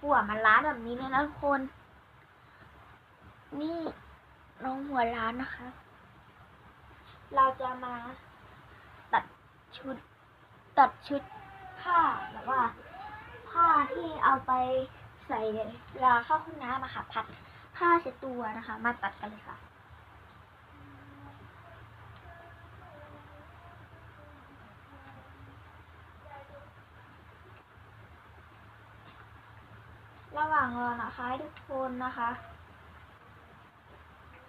หัวมันล้านแบบนี้เลยนะทุกคน นี่น้องหัวล้านนะคะ เราจะมาตัดชุด ตัดชุดผ้าแบบว่า ผ้าที่เอาไปใส่เวลาเข้าห้องน้ำอะค่ะ พัดผ้าเช็ดตัวนะคะ มาตัดกันเลยค่ะ ระหว่างรอนะคะให้ทุกคนนะคะ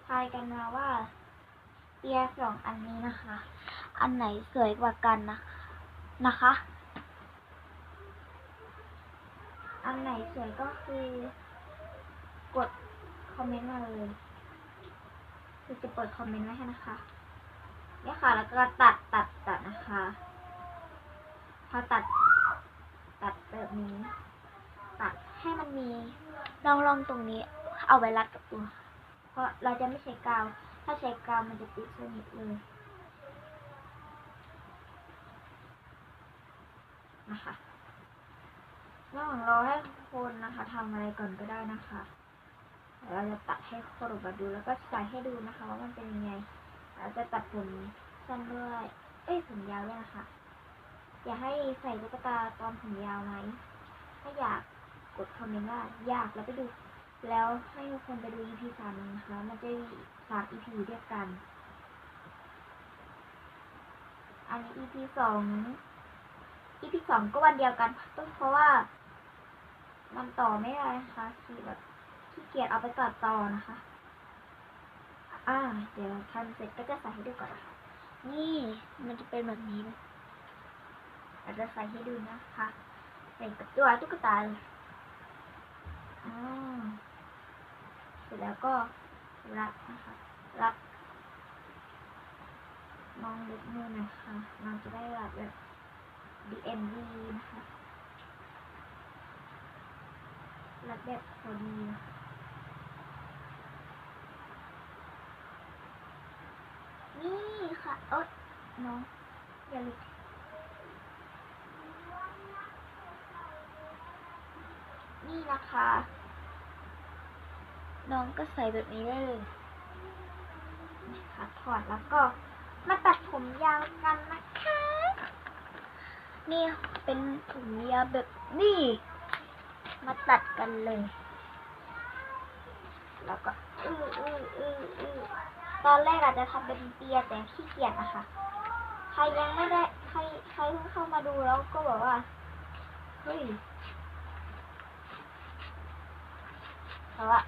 ทายกันมาว่าเปียสองอันนี้นะคะ อันไหนสวยกว่ากันนะนะคะ อันไหนสวยก็คือกดคอมเมนต์มาเลยคือจะเปิดคอมเมนต์ไว้ให้นะคะเนี่ยค่ะ แล้วก็ตัดตัดตัดนะคะ พอตัดตัดแบบนี้ ให้มันมีร่องร่องๆตรงนี้เอาไว้รัดกับตัว เพราะเราจะไม่ใช้กาว ถ้าใช้กาวมันจะติดสนิทเลยนะคะระหว่างรอให้คนนะคะทำอะไรก่อนก็ได้นะคะเราจะตัดให้คนมาดูแล้วก็ใส่ให้ดูนะคะว่ามันเป็นยังไง เราจะตัดผมสั้นด้วย เอ้ยผมยาวด้วยนะคะ อยากให้ใส่ตุ๊กตาตอนผมยาวไหมถ้าอยาก กดคอมเมนต์ว่าอยากแล้วไปดู แล้วให้ทุกคนไปดู EP สามนะคะมันจะมีสาม EP เรียกกัน อันนี้ EP สอง EP สองก็วันเดียวกันต้องเพราะว่า มันต่อไม่ได้นะคะคือแบบขี้เกียจเอาไปตัดต่อนะคะ อ่า เดี๋ยวทำเสร็จก็จะใส่ให้ดูก่อนนะคะนี่มันจะเป็นแบบนี้นะเราจจะใส่ให้ดูนะคะใส่กับตัวตุ๊กตาเลย เสร็จแล้วก็รัดนะคะรัดมองเล็บมือหนะคะเราจะได้รัดแบบ DMV นะคะรัดแบบพอดีนะคะนี่ค่ะเอ้ยน้องอย่าลุด นี่นะคะ น้องก็ใส่แบบนี้ได้เลยนะคะถอดแล้วก็มาตัดผมยาวกันนะคะ นี่เป็นผมยาวแบบนี้ มาตัดกันเลย แล้วก็อืออืออืออือตอนแรกอาจจะทำเป็นเปียแต่ขี้เกียจนะคะ ใครยังไม่ได้ ใครใครเพิ่งเข้ามาดูแล้วก็บอกว่า เฮ้ย แต่ว่า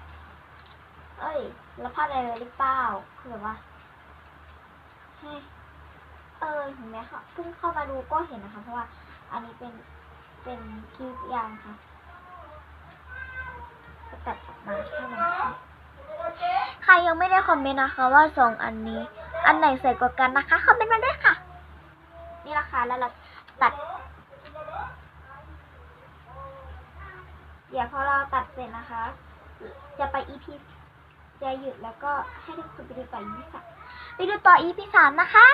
เอ้ยแล้วพลาดอะไรหรือเปล่าคือแบบว่าเฮ้เออเห็นไหมคะเพิ่งเข้ามาดูก็เห็นนะคะ เพราะว่า อันนี้เป็นเป็นคลิปยาวค่ะตัดออกมาแค่นั้นค่ะใครยังไม่ได้คอมเมนต์นะคะ ว่าสองอันนี้ อันไหนสวยกว่ากันนะคะคอมเมนต์มาด้วยค่ะ นี่ราคาแล้วเราตัด เดี๋ยวพอเราตัดเสร็จนะคะ จะไป EP จะหยุดแล้วก็ให้ทุกคนไปดูต่อ EP สามไปดูต่อ EP สามนะคะ